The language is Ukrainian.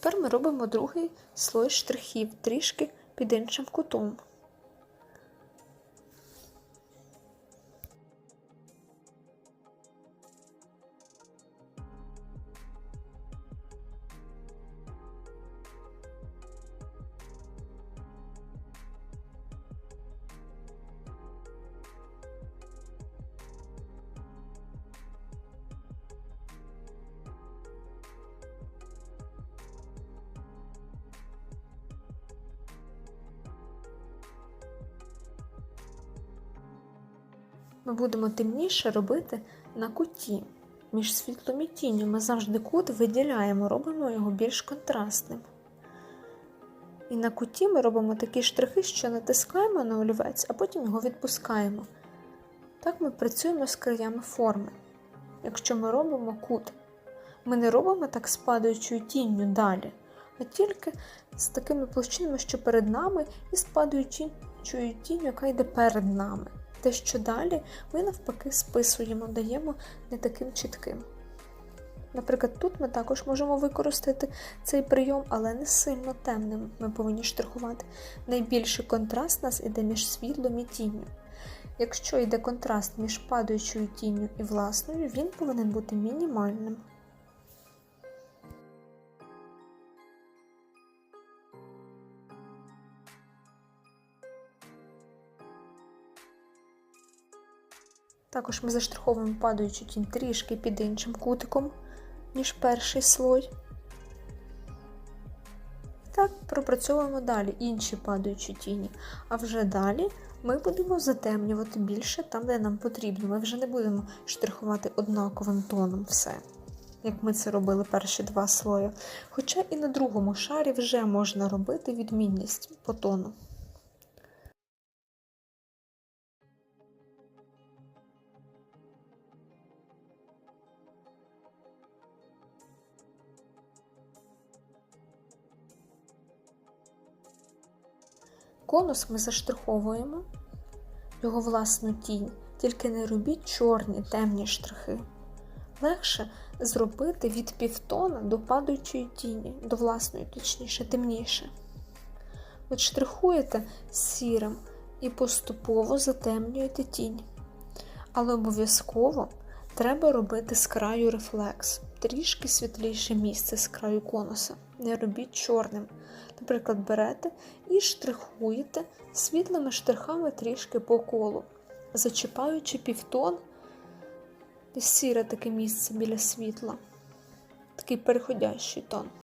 Тепер ми робимо другий слой штрихів трішки під іншим кутом. Ми будемо темніше робити на куті. Між світлом і тінню ми завжди кут виділяємо, робимо його більш контрастним. І на куті ми робимо такі штрихи, що натискаємо на олівець, а потім його відпускаємо. Так ми працюємо з краями форми. Якщо ми робимо кут, ми не робимо так з падаючою тінню далі, а тільки з такими площинами, що перед нами, і з падаючою тінню, яка йде перед нами. Те, що далі, ми навпаки списуємо, даємо не таким чітким. Наприклад, тут ми також можемо використати цей прийом, але не сильно темним ми повинні штрихувати. Найбільший контраст у нас іде між світлом і тінню. Якщо йде контраст між падаючою тінню і власною, він повинен бути мінімальним. Також ми заштриховуємо падаючу тінь трішки під іншим кутиком, ніж перший слой. Так, пропрацьовуємо далі інші падаючі тіні. А вже далі ми будемо затемнювати більше там, де нам потрібно. Ми вже не будемо штрихувати однаковим тоном все, як ми це робили перші два слої. Хоча і на другому шарі вже можна робити відмінність по тону. Конус ми заштриховуємо його власну тінь, тільки не робіть чорні темні штрихи. Легше зробити від півтона до падаючої тіні, до власної, точніше, темніше. От штрихуєте сірим і поступово затемнюєте тінь. Але обов'язково треба робити з краю рефлекс, трішки світліше місце з краю конуса. Не робіть чорним. Наприклад, берете і штрихуєте світлими штрихами трішки по колу, зачіпаючи півтон, сіре таке місце біля світла, такий переходящий тон.